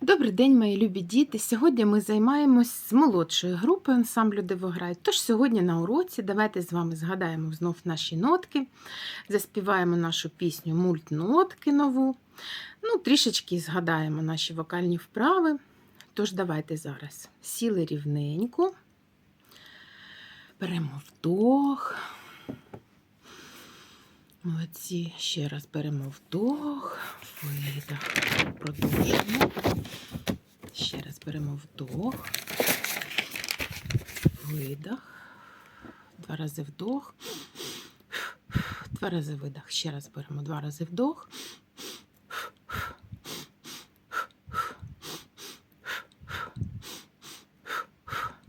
Добрий день, мої любі діти. Сьогодні ми займаємось з молодшою групою ансамблю Дивограй. Тож сьогодні на уроці давайте з вами згадаємо знов наші нотки, заспіваємо нашу пісню Мультнотки нову. Ну, трішечки згадаємо наші вокальні вправи. Тож давайте зараз сіли рівненько, беремо вдох. Молодці, ще раз беремо вдох, видох, продовжуємо. Ще раз беремо вдох, видох, два рази вдох, два рази видох. Ще раз беремо два рази вдох.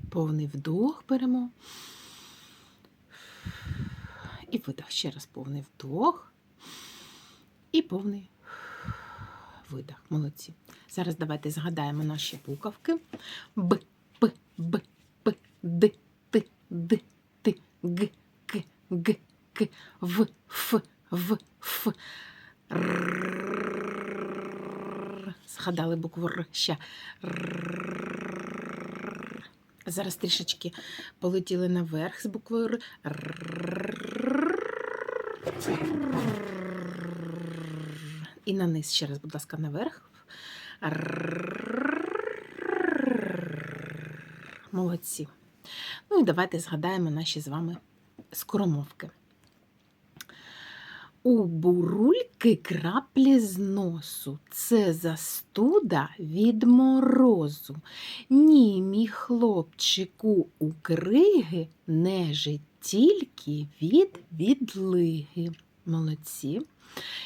Повний вдох беремо. І видох. Ще раз повний вдох. І повний видох. Молодці. Зараз давайте згадаємо наші буковки. Б, П, Б, П, Д, Т, Д, Т, Г, К, Г, К, В, Ф, В, Ф. Згадали букву Р ще. Зараз трішечки полетіли наверх з буквою Р. І на низ ще раз, будь ласка, наверх. Молодці. Ну і давайте згадаємо наші з вами скоромовки. У бурульки краплі з носу. Це застуда від морозу. Ні, мій хлопчику у криги нежить тільки від відлиги. Молодці.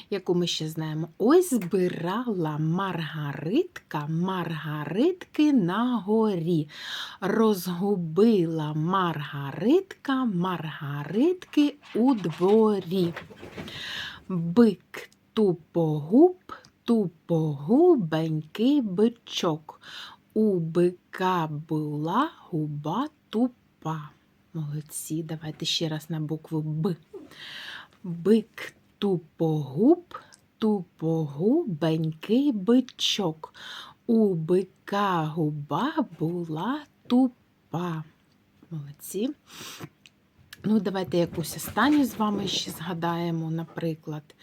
Яку ми ще знаємо? Ось збирала Маргаритка Маргаритки на горі. Розгубила Маргаритка Маргаритки у дворі. Бик тупогуб, тупогубенький бичок. У бика була губа тупа. Молодці, давайте ще раз на букву Б. Бик тупогуб, тупогубенький бичок. У бика губа була тупа. Молодці. Ну, давайте якусь останню з вами ще згадаємо, наприклад.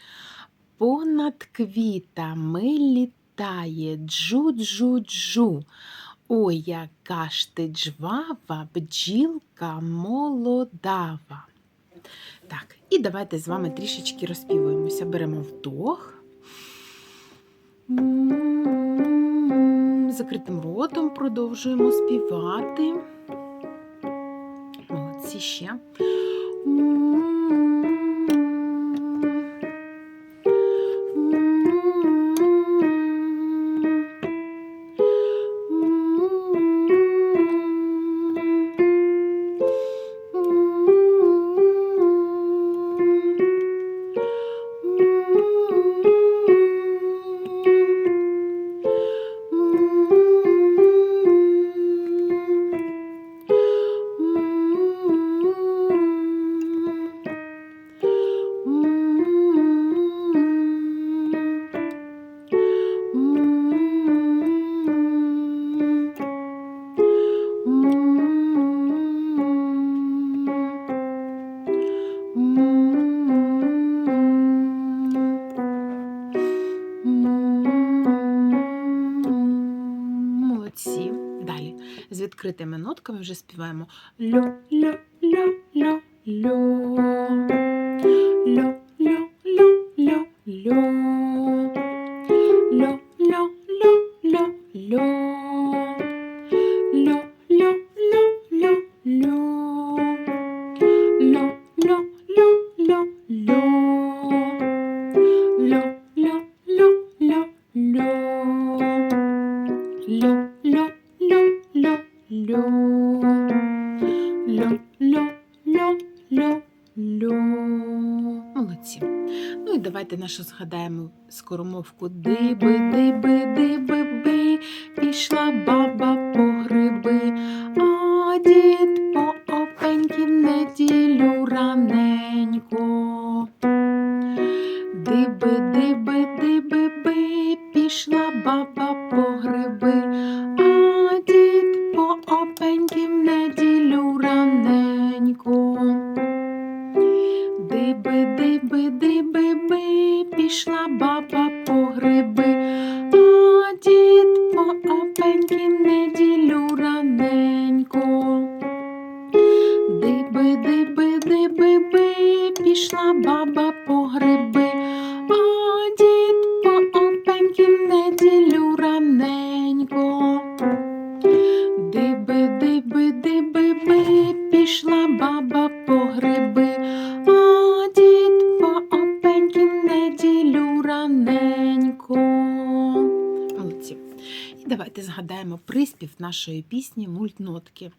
Понад квітами літає джу-джу-джу. Ой, яка ж ти джвава, бджілка молодава. Так, і давайте з вами трішечки розпівуємося. Беремо вдох. Закритим ротом продовжуємо співати. Молодці ще. Молодці. Далі. З відкритими нотками вже співаємо льо, Льо, льо, льо, льо, льо. Молодці. Ну і давайте нашу згадаємо скоромовку Диби, диби, диби, би, пішла баба по гриби, а дід по опеньки в неділю раненько. Диби, диби, би, пішла баба по гриби, а дід по опеньки неділю раненько. Диби, диби, диби, би, пішла баба по гриби, давайте згадаємо приспів нашої пісні мультнотки.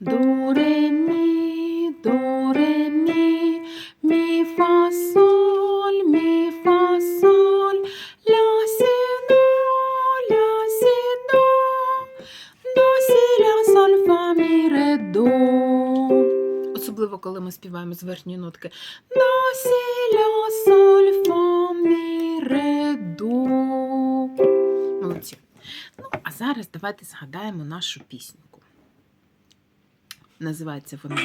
До ре мі, до ре мі, мі фа соль, мі фа соль, ля сі до, ля сі до, до сі ля соль фа мі ре до. Особливо, коли ми співаємо з верхньої нотки. До зараз давайте згадаємо нашу пісню. Називається вона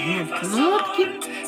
«Знов нотки.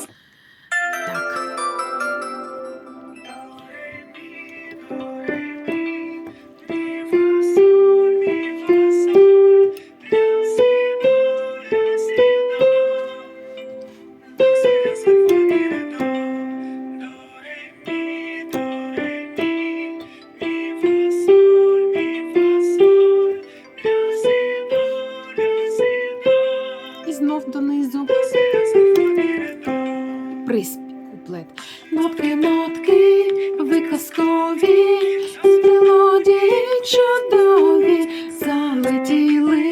Куплет. Нотки, нотки, виказкові, мелодії чудові, залетіли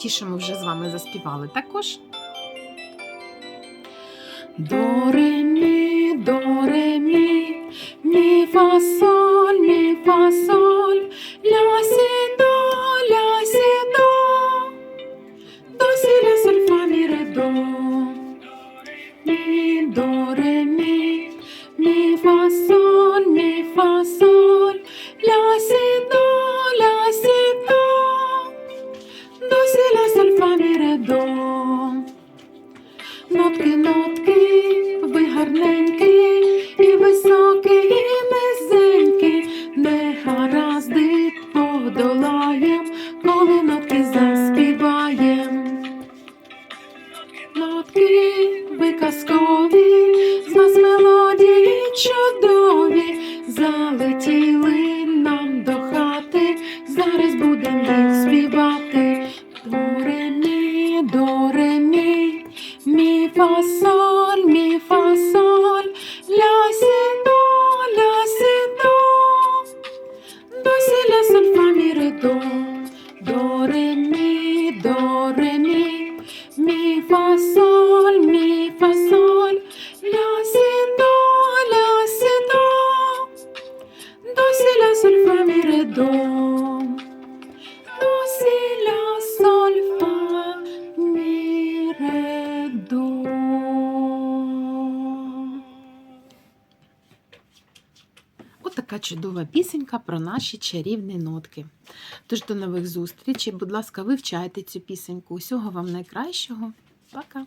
Ті, що ми вже з вами заспівали також. До ре мі, ре мі, мі фа соль, мі фа соль, ля сі до, ля сі до, до сі ля соль фа мі ре. Мі, до мі, мі зараз будем їх співати. Отака чудова пісенька про наші чарівні нотки. Тож до нових зустрічей. Будь ласка, вивчайте цю пісеньку. Усього вам найкращого. Пока!